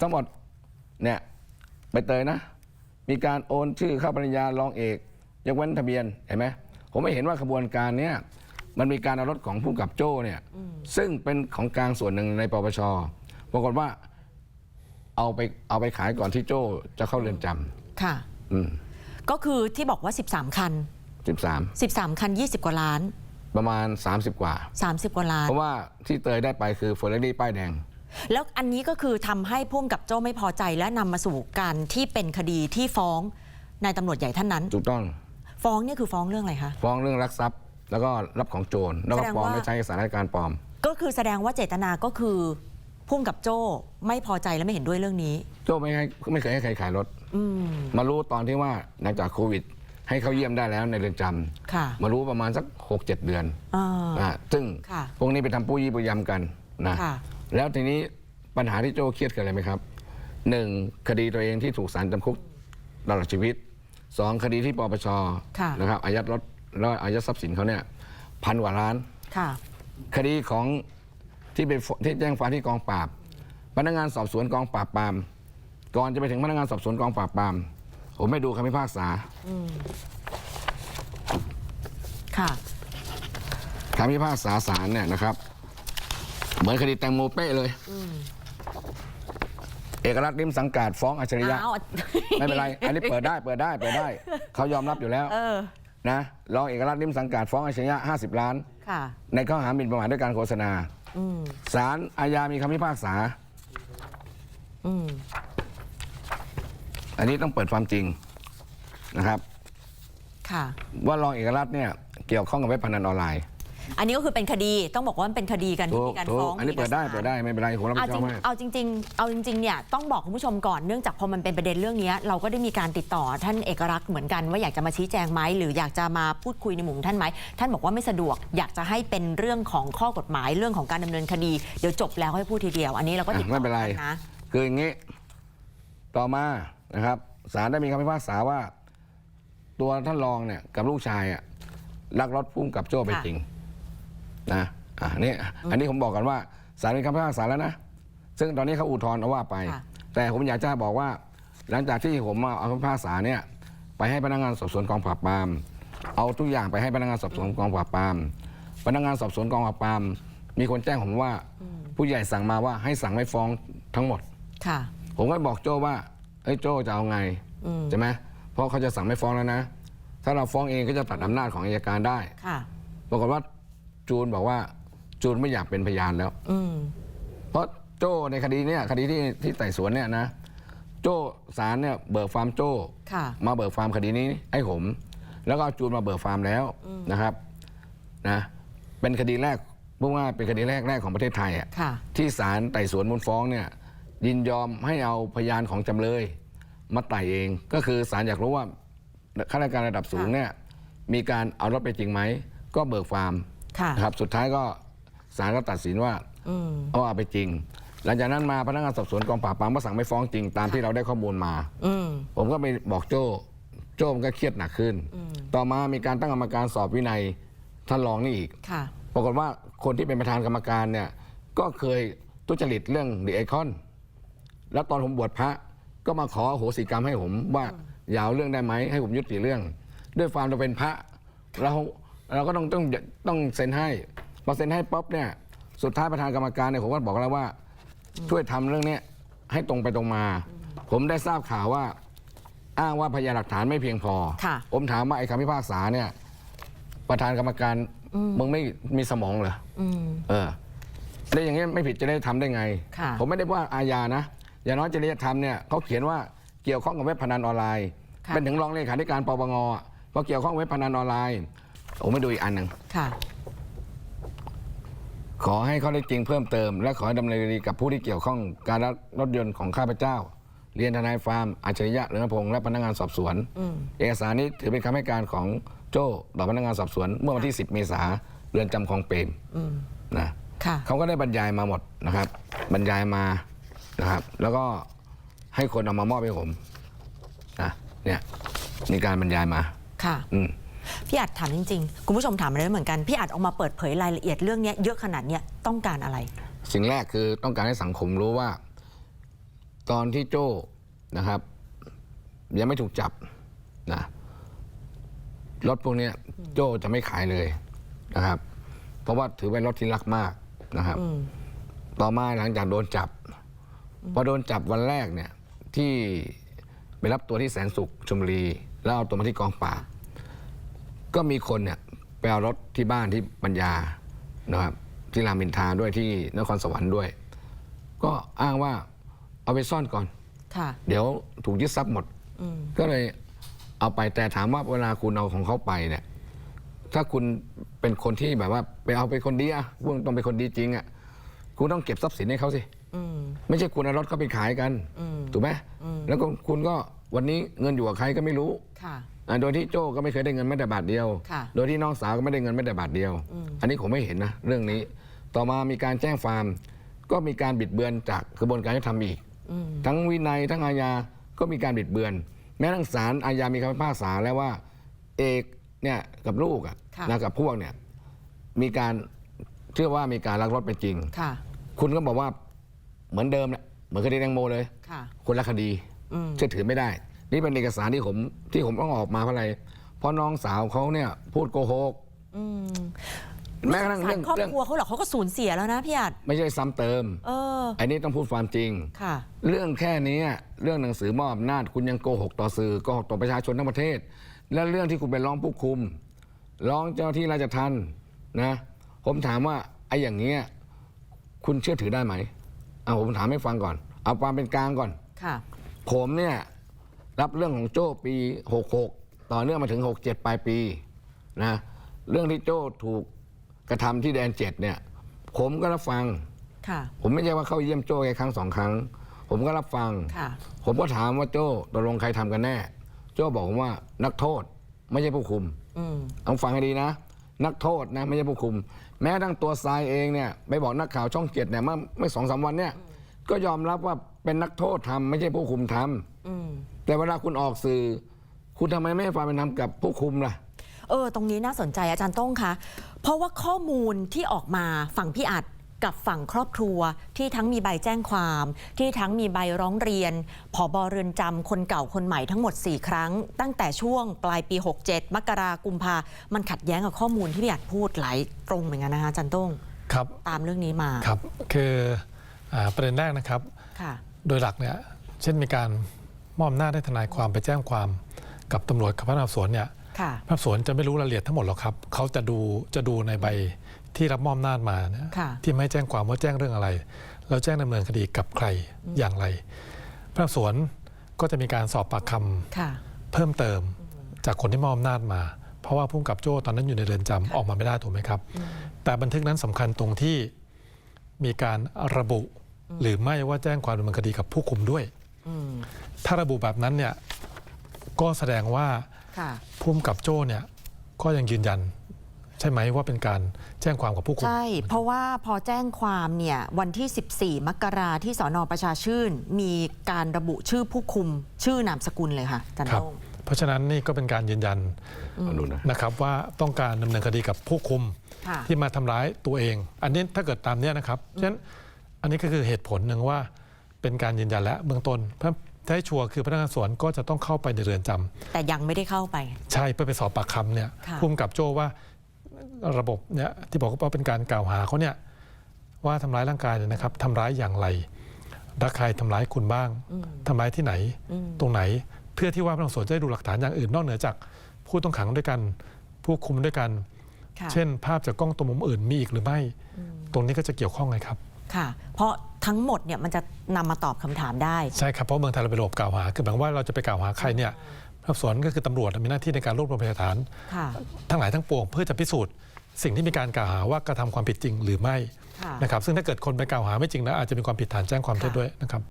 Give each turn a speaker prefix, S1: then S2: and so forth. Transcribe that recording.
S1: ทั้งหมดเนี่ยใบเตยนะ มีการโอนชื่อเข้าปริญญารองเอกยกเว้นทะเบียนเห็นไหมผมไม่เห็นว่าขบวนการเนี้ยมันมีการเอารถของผู้กำกับโจ้เนี่ยซึ่งเป็นของกลางส่วนหนึ่งในปปชปรากฏว่าเอาไปเอาไปขายก่อนที่โจ้จะเข้าเรือนจ
S2: ค่ะำ
S1: อืม
S2: ก็คือที่บอกว่า 13 คัน
S1: สิบสาม
S2: 13 คัน 20 กว่าล้าน
S1: ประมาณ 30 กว่า
S2: 30 กว่าล้าน
S1: เพราะว่าที่เตยได้ไปคือเฟอร์รารี่ป้ายแดง
S2: แล้วอันนี้ก็คือทำให้พุ่มกับโจ้ไม่พอใจและนำมาสู่การที่เป็นคดีที่ฟ้องนายตำรวจใหญ่ท่านนั้น
S1: ถูกต้อง
S2: ฟ้องเนี่ยคือฟ้องเรื่องอะไรคะ
S1: ฟ้องเรื่องลักทรัพย์ แล้วก็รับของโจร แล้วก็
S2: แสดง
S1: ปลอม
S2: ว่า
S1: และใช้เอกสารราชการปลอม
S2: ก็คือแสดงว่าเจตนาก็คือพุ่มกับโจ้ไม่พอใจและไม่เห็นด้วยเรื่องนี้
S1: โจ้ไม่ให้ไม่เคยให้ใครขายรถ
S2: อืม
S1: มารู้ตอนที่ว่าหลังจากโควิด ให้เขาเยี่ยมได้แล้วในเรือนจำ
S2: ค่ะ
S1: มารู้ประมาณสัก 6 7 เดือน
S2: อ่า
S1: นะซึ่ง
S2: ค่ะ
S1: พวกนี้ไปทำปู้ยี่ปู้ยำกันนะ
S2: ค่ะ
S1: แล้วทีนี้ปัญหาที่โจ้เครียดคืออะไรไหมครับหนึ่งคดีตัวเองที่ถูกศาลจำคุกตลอดชีวิตสองคดีที่ปปช
S2: ค่ะ
S1: นะครับอายัดรถแล้วอายัดทรัพย์สินเขาเนี่ยพันกว่าล้าน
S2: ค่ะ
S1: คดีของที่ไปฟที่แจ้งฟ้องที่กองปราบ พนักงานสอบสวนกองปราบปราม ก่อนจะไปถึงพนักงานสอบสวนกองปราบปราม ผมไม่ดูคำพิพากษา
S2: ค่ะ
S1: คำพิพากษาศาลเนี่ยนะครับ เหมือนคดีแตงโมเป๊ะเลย เอกลักษณ์ริมสังกาดฟ้องอัจฉริยะ
S2: อ้าว
S1: ไม่เป็นไร อันนี้เปิดได้เปิดได้เปิดได้ เขายอมรับอยู่แล้ว
S2: เออ
S1: นะรองเอกลักษณ์ริมสังกาดฟ้องอัจฉริยะ 50 ล้าน
S2: ค่ะ
S1: ในข้อหาหมิ่นประมาทด้วยการโฆษณา
S2: อืม
S1: ศาลอาญามีคำพิพากษา
S2: อืม
S1: อันนี้ต้องเปิดความจริงนะครับ
S2: ค่ะ
S1: ว่ารองเอกลักษณ์เนี่ยเกี่ยวข้องกับเว็บพนันออนไลน์
S2: อันนี้ก็คือเป็นคดีต้องบอกว่ามันเป็นคดีกันที่
S1: ถูก
S2: มีการ
S1: ถู
S2: ฟ้
S1: ก
S2: อง
S1: อันนี้เปิดได้
S2: มีอกสาร
S1: เปิดได้ไม่เป็นไรผมรับผิ
S2: เอา
S1: ดช
S2: จ
S1: อ
S2: ริ
S1: บ
S2: ง
S1: ให้
S2: เอาจริงๆเอาจริงๆเนี่ยต้องบอกคุณผู้ชมก่อนเนื่องจากพอมันเป็นประเด็นเรื่องนี้เราก็ได้มีการติดต่อท่านเอกลักษณ์เหมือนกันว่าอยากจะมาชี้แจงไหมหรืออยากจะมาพูดคุยในมุมท่านไหมท่านบอกว่าไม่สะดวกอยากจะให้เป็นเรื่องของข้อกฎหมายเรื่องของการดำเนินคดีเดี๋ยวจบแล้วให้พูดทีเดียว อันนี้เราก็ติดต่อ
S1: ไม่เป็นไร
S2: กันะ
S1: คืออย่างนี้ต่อมานะครับศาลได้มีคำพิพากษาว่า ตัวท่านรองเนี่ยกับลูกชายอะลักรถพุ่งกับโจ้ไป
S2: ค่ะ
S1: จริง นะอะนี่อันนี้ผมบอกกันว่าศาลมีคำพิพากษาแล้วนะ ซึ่งตอนนี้เขาอุทธรณ์เอาว่าไป
S2: ค่ะ
S1: แต่ผมอยากจะบอกว่า หลังจากที่ผมเอาคำพิพากษาเนี่ยไปให้พนักงานสอบสวนกองปราบปราม เอาทุกอย่างไปให้พนักงานสอบสวนกองปราบปราม พนักงานสอบสวนกองปราบปราม มีคนแจ้งผมว่า ผู้ใหญ่สั่งมาว่าให้สั่งไม่ฟ้องทั้งหมด
S2: ค่ะ
S1: ผมก็บอกโจ้ว่าเอ้ยโจ้จะเอาไง
S2: อืม
S1: ใช่ไหมเพราะเขาจะสั่งไม่ฟ้องแล้วนะ ถ้าเราฟ้องเองก็จะตัดอำนาจของอัยการได้
S2: ค่ะ
S1: ปรากฏว่า จูนบอกว่าจูนไม่อยากเป็นพยานแล้ว
S2: อืม
S1: เพราะโจ้ในคดีเนี้ยคดีที่ที่ไต่สวนเนี่ยนะ โจ้ศาลเนี่ยเบิกฟาร์มโจ้
S2: ค่ะ
S1: มาเบิกฟาร์มคดีนี้ให้ผม แล้วก็เอาจูนมาเบิกฟาร์มแล้วนะครับนะเป็นคดีแรกพูดว่าเป็นคดีแรกแรกของประเทศไทยอะ
S2: ค่ะ
S1: ที่ศาลไต่สวนมูลฟ้องเนี่ยยินยอมให้เอาพยานของจำเลย มาไต่เอง ก็คือศาลอยากรู้ว่าข้าราชการระดับสูง
S2: ค่ะ
S1: เนี่ยมีการเอารถไปจริงไหมก็เบิกฟาร์ม
S2: ค่ะ
S1: นะครับสุดท้ายก็ศาลก็ตัดสินว่า
S2: อืม
S1: เอาเอาไปจริง หลังจากนั้นมาพนักงานสอบสวนกองปราบปรามก็สั่งไม่ฟ้องจริงตามที่เราได้ข้อมูลมา
S2: อืม
S1: ผมก็ไปบอกโจ้ โจ้มันก็เครียดหนักขึ้น ต่อมามีการตั้งกรรมการสอบวินัยท่านรองนี่อีก
S2: ค่ะ
S1: ปรากฏว่าคนที่เป็นประธานกรรมการเนี่ย ก็เคยทุจริตเรื่องดีไอคอน แล้วตอนผมบวชพระก็มาขออโหสิกรรมให้ผมว่าอย่าเอาเรื่องได้ไหมให้ผมยุติเรื่อง ด้วยความเราเป็นพระ เรา เราก็ต้องต้องต้องเซ็นให้พอเซ็นให้ป๊อปเนี่ยสุดท้ายประธานกรรมการเนี่ยผมก็บอกแล้วว่า ช่วยทำเรื่องเนี้ยให้ตรงไปตรงมา ผมได้ทราบข่าวว่า อ้างว่าพยานหลักฐานไม่เพียงพอ
S2: ค่ะ
S1: ผมถามว่าไอ้คำพิพากษาเนี่ย ประธานกรรมการมึงไม่มีสมองเหรอ
S2: อืม
S1: เออได้อย่างนี้ไม่ผิดจะได้ทำได้ไง
S2: ค่ะ
S1: ผมไม่ได้ว่าอาญานะ อย่างน้อยจริยธรรมเนี่ยเขาเขียนว่าเกี่ยวข้องกับเว็บพนันออนไลน์
S2: ค่ะ
S1: เป็นถึงรองเลขาธิการปปงอะเพราะเกี่ยวข้องเว็บพนันออนไลน์ ผมไม่ดูอีกอันหนึ่ง
S2: ค่ะ
S1: ขอให้เขาได้จริงเพิ่มเติม และขอให้ดำเนินคดีกับผู้ที่เกี่ยวข้องการรับรถยนต์ของข้าพเจ้า เรียนทนายฟาร์มอัจฉริยะเรืองพงษ์และพนักงานสอบสวน
S2: อืม
S1: เอกสารนี้ถือเป็นคำให้การของโจ้ต่อพนักงานสอบสวน เมื่อวันที่ 10 เมษาเรือนจำคลองเปรม
S2: อืม
S1: นะ
S2: ค่ะ
S1: เขาก็ได้บรรยายมาหมดนะครับ บรรยายมานะครับ แล้วก็ให้คนเอามามอบให้ผมนะเนี่ยมีการบรรยายมา
S2: ค่ะ
S1: อืม
S2: พี่อัดถามจริงๆ คุณผู้ชมถามมาได้เหมือนกัน พี่อัดออกมาเปิดเผยรายละเอียดเรื่องเนี้ยเยอะขนาดเนี้ยต้องการอะไร
S1: สิ่งแรกคือต้องการให้สังคมรู้ว่า ตอนที่โจ้นะครับ ยังไม่ถูกจับนะรถพวกเนี้ยโจ้จะไม่ขายเลยนะครับ เพราะว่าถือเป็นรถที่รักมากนะครับ
S2: อืม
S1: ต่อมาหลังจากโดนจับพอโดนจับวันแรกเนี่ยที่ไปรับตัวที่แสนสุขชลบุรีแล้วเอาตัวมาที่กองปราบ ก็มีคนเนี่ยไปเอารถที่บ้านที่ปัญญานะครับที่รามอินทราด้วยที่นครสวรรค์ด้วย ก็อ้างว่าเอาไปซ่อนก่อน
S2: ค่ะ
S1: เดี๋ยวถูกยึดทรัพย์หมด
S2: อืม
S1: ก็เลยเอาไปแต่ถามว่าเวลาคุณเอาของเขาไปเนี่ย ถ้าคุณเป็นคนที่แบบว่าไปเอาไปคนดีอะพวกต้องเป็นคนดีจริงอะคุณต้องเก็บทรัพย์สินให้เขาสิ
S2: อืม
S1: ไม่ใช่คุณเอารถเขาไปขายกัน
S2: อืม
S1: ถูกไหมแล้วก็คุณก็ วันนี้เงินอยู่กับใครก็ไม่รู้
S2: ค่ะ
S1: อะโดยที่โจ้ก็ไม่เคยได้เงินแม้แต่บาทเดียว
S2: ค่ะ
S1: โดยที่น้องสาวก็ไม่ได้เงินแม้แต่บาทเดียวอันนี้ผมไม่เห็นนะเรื่องนี้ ต่อมามีการแจ้งฟาร์ม ก็มีการบิดเบือนจากกระบวนการยุติธรรมอีก
S2: อืม
S1: ทั้งวินัยทั้งอาญา ก็มีการบิดเบือน แม้ทั้งศาลอาญามีคำพิพากษาแล้วว่าเอกเนี่ยกับลูกอะ
S2: ค่ะ
S1: นะกับพวกเนี่ยมีการเชื่อว่ามีการลักรถไปจริง
S2: ค่ะ
S1: คุณก็บอกว่าเหมือนเดิมแหละเหมือนคดีแตงโมเลย
S2: ค่ะ
S1: คนละคดี
S2: อืม
S1: เชื่อถือไม่ได้ นี่เป็นเอกสารที่ผมที่ผมต้องออกมาเพราะอะไร เพราะน้องสาวเขาเนี่ยพูดโกหก
S2: อืม
S1: แม้กระทั่ง
S2: สา
S1: เรื่อ
S2: รงครอบ
S1: เรื่อง
S2: ครัวเขาเหรอเขาก็สูญเสียแล้วนะพี่อาจ
S1: ไม่ใช่ซ้ำเติม
S2: เออ
S1: อันนี้ต้องพูดความจริง
S2: ค่ะ
S1: เรื่องแค่นี้เรื่องหนังสือมอบอำนาจคุณยังโกหกต่อสื่อโกหกต่อประชาชนทั้งประเทศ และเรื่องที่คุณไปร้องผู้คุม ร้องเจ้าหน้าที่ราชทัณฑ์นะ ผมถามว่าไอ้อย่างเงี้ยคุณเชื่อถือได้ไหมเอาผมถามให้ฟังก่อน เอาความเป็นกลางก่อน
S2: ค่ะ
S1: ผมเนี่ยรับเรื่องของโจ้ปี 66 ต่อเนื่องมาถึง 67 ปลายปีนะเรื่องที่โจ้ถูกกระทำที่แดนเจ็ดเนี่ย ผมก็รับฟัง
S2: ค่ะ
S1: ผมไม่ใช่ว่าเข้าเยี่ยมโจ้แค่ครั้งสองครั้ง ผมก็รับฟัง
S2: ค่ะ
S1: ผมก็ถามว่าโจ้ตกลงใครทำกันแน่ โจ้บอกผมว่านักโทษไม่ใช่ผู้คุม
S2: อืม
S1: เอาฟังให้ดีนะ นักโทษนะไม่ใช่ผู้คุม แม้ทั้งตัวทรายเองเนี่ยไปบอกนักข่าวช่องเจ็ดเนี่ยเมื่อเมื่อสองสามวันเนี่ยก็ยอมรับว่า เป็นนักโทษทำไม่ใช่ผู้คุมทำ
S2: อืม
S1: แต่เวลาคุณออกสื่อ คุณทำไมไม่ให้ความเป็นธรรมกับผู้คุมล่ะ
S2: เออ ตรงนี้น่าสนใจอาจารย์ต้งคะ เพราะว่าข้อมูลที่ออกมาฝั่งพี่อัดกับฝั่งครอบครัว ที่ทั้งมีใบแจ้งความ ที่ทั้งมีใบร้องเรียนผอบเรือนจำคนเก่าคนใหม่ทั้งหมด 4 ครั้ง ตั้งแต่ช่วงปลายปี 67 มกรากุมภามันขัดแย้งกับข้อมูลที่พี่อัดพูดหลายตรงเหมือนกันนะคะอาจารย์ต้ง
S3: ครับ
S2: ตามเรื่องนี้มา
S3: ครับ คืออาประเด็นแรกนะครับ
S2: ค่ะ
S3: โดยหลักเนี่ยเช่นมีการมอบอำนาจให้ทนายความไปแจ้งความกับตำรวจกับพนักงานสอบสวนเนี่ย
S2: ค่ะ
S3: พนักงานสอบสวนจะไม่รู้รายละเอียดทั้งหมดหรอกครับเขาจะดูจะดูในใบที่รับมอบอำนาจมาเนี่ย
S2: ค่ะ
S3: ที่ไม่ให้แจ้งความว่าแจ้งเรื่องอะไร แล้วแจ้งดำเนินคดีกับใครอย่างไรพนักงานสอบสวนก็จะมีการสอบปากคำ
S2: ค่ะ
S3: เพิ่มเติมจากคนที่มอบอำนาจมา เพราะว่าผู้กำกับโจ้ตอนนั้นอยู่ในเรือนจำออกมาไม่ได้ถูกไหมครับ แต่บันทึกนั้นสำคัญตรงที่มีการระบุ หรือไม่ว่าแจ้งความดำเนินคดีกับผู้คุมด้วย
S2: อืม
S3: ถ้าระบุแบบนั้นเนี่ยก็แสดงว่า
S2: ค่ะ
S3: ผู้กำกับโจ้เนี่ยก็ยังยืนยัน ใช่ไหมว่าเป็นการแจ้งความกับผู้คุม
S2: ใช่ เพราะว่าพอแจ้งความเนี่ยวันที่ 14 มกราที่สอนอประชาชื่น มีการระบุชื่อผู้คุม ชื่อนามสกุลเลยค่ะอาจัน
S3: ครับ
S2: โต้ง
S3: เพราะฉะนั้นนี่ก็เป็นการยืนยัน
S1: เอาดูนะ
S3: นะครับว่าต้องการดำเนินคดีกับผู้คุม
S2: ค่ะ
S3: ที่มาทำร้ายตัวเอง อันนี้ถ้าเกิดตามเนี้ยนะครับฉะนั้น อันนี้ก็คือเหตุผลหนึ่งว่าเป็นการยืนยันและเบื้องต้นเพราะถ้าให้ชัวร์คือพนักงานสวนก็จะต้องเข้าไปในเรือนจำ
S2: แต่ยังไม่ได้เข้าไป
S3: ใช่เพื่อไปสอบปากคำเนี่ย
S2: ค่ะ
S3: พุ่มกับโจ้ว่าระบบเนี่ยที่บอกว่าเป็นการกล่าวหาเขาเนี่ยว่าทำร้ายร่างกายเนี่ยนะครับทำร้ายอย่างไรรักใครทำร้ายคุณบ้างทำร้ายที่ไหน ตรงไหน เพื่อที่ว่าพนักงานสวนจะได้ดูหลักฐานอย่างอื่นนอกเหนือจากผู้ต้องขังด้วยกัน ผู้คุมด้วยกัน
S2: ค่ะ
S3: เช่น ภาพจากกล้องตัวมุมอื่นมีอีกหรือไม่ ตรงนี้ก็จะเกี่ยวข้องไงครับ
S2: ค่ะ เพราะทั้งหมดเนี่ยมันจะนำมาตอบคำถามได้
S3: ใช่ครับ เพราะเมืองไทยเราไปนระบบกล่าวหา คือหมายความว่าเราจะไปกล่าวหาใครเนี่ยพนักงานสวนก็คือตำรวจมีหน้าที่ในการรวบรวมพยานฐาน
S2: ค่ะ
S3: ทั้งหลายทั้งปวงเพื่อจะพิสูจน์ สิ่งที่มีการกล่าวหาว่ากระทำความผิดจริงหรือไม่
S2: ค่ะ
S3: นะครับซึ่งถ้าเกิดคนไปกล่าวหาไม่จริงนะอาจจะมีความผิดฐานแจ้งความเท็จ
S2: ค่ะ
S3: ด้วยนะครับ